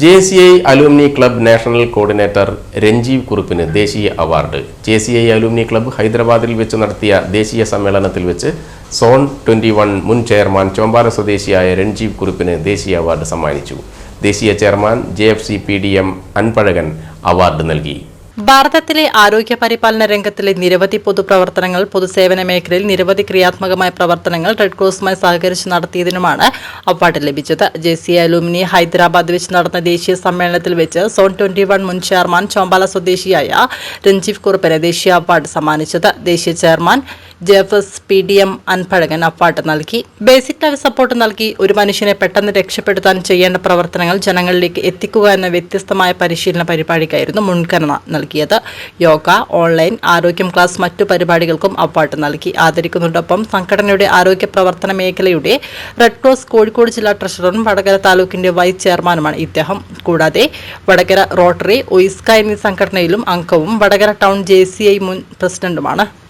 J C I alumni club national coordinator Ranjeev കുറുപ്പിന് ദേശീയ award. J C I alumni club ഹൈദരാബാദിൽ വെച്ച് നടത്തിയ ദേശീയ സമ്മേളനത്തിൽ വെച്ച് സോൺ ട്വന്റി വൺ മുൻ ചെയർമാൻ ചോമ്പാല സ്വദേശിയായ രഞ്ജീവ് കുറുപ്പിന് ദേശീയ അവാർഡ് സമ്മാനിച്ചു. ദേശീയ chairman J F C P D M Anbazhagan award നൽകി. ഭാരതത്തിലെ ആരോഗ്യ പരിപാലന രംഗത്തിലെ നിരവധി പൊതുപ്രവർത്തനങ്ങൾ പൊതുസേവന മേഖലയിൽ നിരവധി ക്രിയാത്മകമായ പ്രവർത്തനങ്ങൾ റെഡ് ക്രോസുമായി സഹകരിച്ച് നടത്തിയതിനുമാണ് അവാർഡ് ലഭിച്ചത്. ജെ സി അലൂമിനി ഹൈദരാബാദ് വെച്ച് നടന്ന ദേശീയ സമ്മേളനത്തിൽ വെച്ച് സോൺ ട്വന്റി വൺ മുൻ ചെയർമാൻ ചോമ്പാല സ്വദേശിയായ രഞ്ജീവ് കുറുപ്പിന് ദേശീയ അവാർഡ് സമ്മാനിച്ചത്. ദേശീയ chairman ജെഫസ് P D M Anbazhagan award നൽകി. ബേസിക് ലൈഫ് സപ്പോർട്ട് നൽകി. ഒരു മനുഷ്യനെ പെട്ടെന്ന് രക്ഷപ്പെടുത്താൻ ചെയ്യേണ്ട പ്രവർത്തനങ്ങൾ ജനങ്ങളിലേക്ക് എത്തിക്കുക എന്ന വ്യത്യസ്തമായ പരിശീലന പരിപാടിക്കായിരുന്നു മുൻഗണന നൽകിയത്. യോഗ ഓൺലൈൻ ആരോഗ്യം ക്ലാസ് മറ്റു പരിപാടികൾക്കും അവാർഡ് നൽകി. ആദരിക്കുന്നതോടൊപ്പം സംഘടനയുടെ ആരോഗ്യ പ്രവർത്തന മേഖലയുടെ റെഡ് ക്രോസ് കോഴിക്കോട് ജില്ലാ ട്രഷററും വടകര താലൂക്കിന്റെ വൈസ് ചെയർമാനുമാണ് ഇദ്ദേഹം. കൂടാതെ വടകര റോട്ടറി ഒയിസ്ക എന്നീ സംഘടനയിലും അംഗവും വടകര ടൗൺ ജെ മുൻ പ്രസിഡന്റുമാണ്.